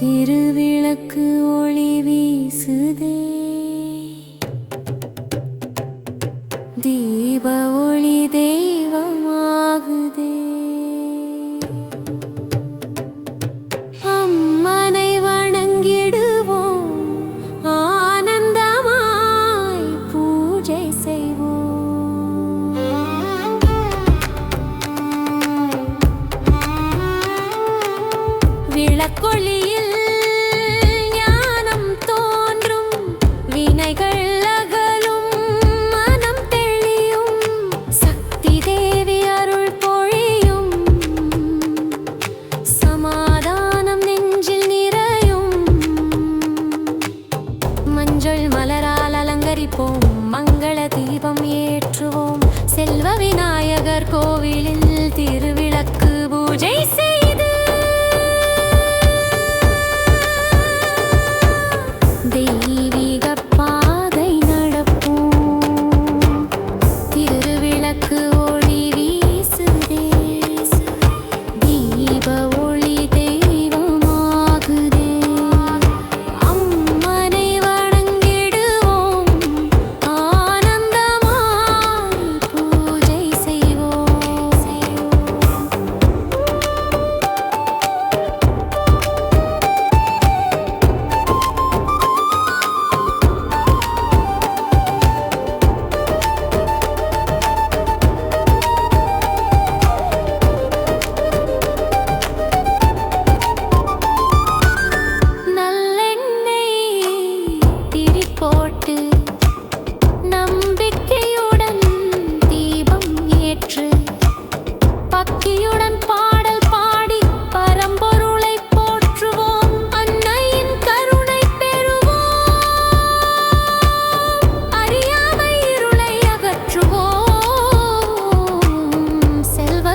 திருவிளக்கு ஒளி வீசுதே. தீப ஒளி தெய்வமாகுதே. அம்மனை வணங்கிடுவோம் ஆனந்தமாய் பூஜை செய்வோம். விளக்கொளி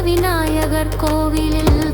விநாயகர் கோவிலில்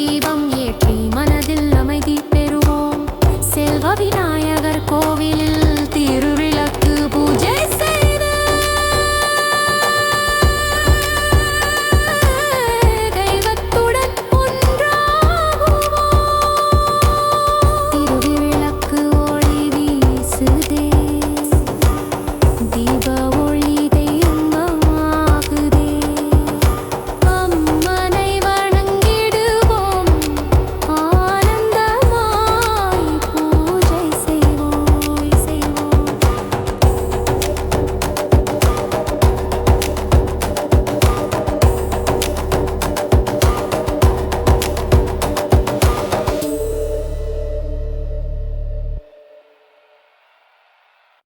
தீபம்